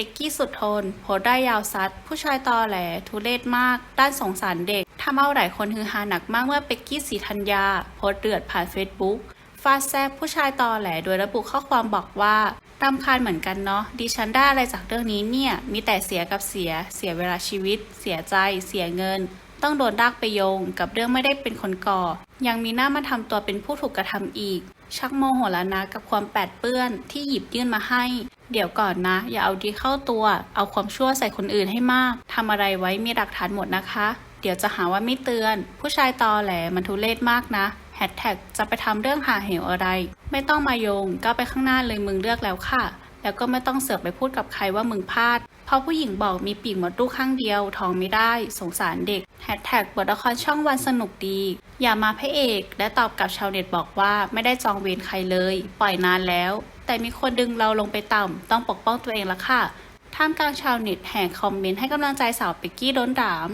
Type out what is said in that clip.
เป็กกี้สุดทน โพสได้ยาวซัด ผู้ชายตอแหล ทุเรศมาก ด้านสงสารเด็กทำเอาหลายคนฮือฮาหนักมากเมื่อเป็กกี้สีธัญญา โพสเดือดผ่านเฟซบุ๊กฟาดแซบผู้ชายตอแหล โดยระบุข้อความบอกว่ารำคาญเหมือนกันเนาะ ดิฉันได้อะไรจากเรื่องนี้เนี่ย มีแต่เสียกับเสีย เสียเวลาชีวิต เสียใจ เสียเงิน ต้องโดนดากไปโยง กับเรื่องไม่ได้เป็นคนก่อ ยังมีหน้ามาทำตัวเป็นผู้ถูกกระทำอีก ชักโมโหแล้วนะกับความแปดเปื้อนที่หยิบยื่นมาให้ เดี๋ยวก่อนนะ อย่าเอาดีเข้าตัว เอาความชั่วใส่คนอื่นให้มากทำอะไรไว้มีหลักฐานหมดนะคะ เดี๋ยวจะหาว่าไม่เตือน ผู้ชายตอแหลมันทุเรศมากนะแฮชแท็กจะไปทำเรื่องหาเหวอะไร ไม่ต้องมาโยงก้าวไปข้างหน้าเลยมึงเลือกแล้วค่ะ แล้วก็ไม่ต้องเสือกไปพูดกับใครว่ามึงพลาดเพราะผู้หญิงบอกมีปีกหมดลูกข้างเดียวท้องไม่ได้ สงสารเด็กแฮชแท็กบทละครช่องวันสนุกดี อย่ามาพระเอก และตอบกับชาวเน็ตบอกว่าไม่ได้จองเวรใครเลย ปล่อยนานแล้ว แต่มีคนดึงเราลงไปต่ำต้องปกป้องตัวเองละค่ะ ท่ามกลางชาวเน็ตแห่คอมเมนต์ให้กำลังใจสาวเป็กกี้โดนดาม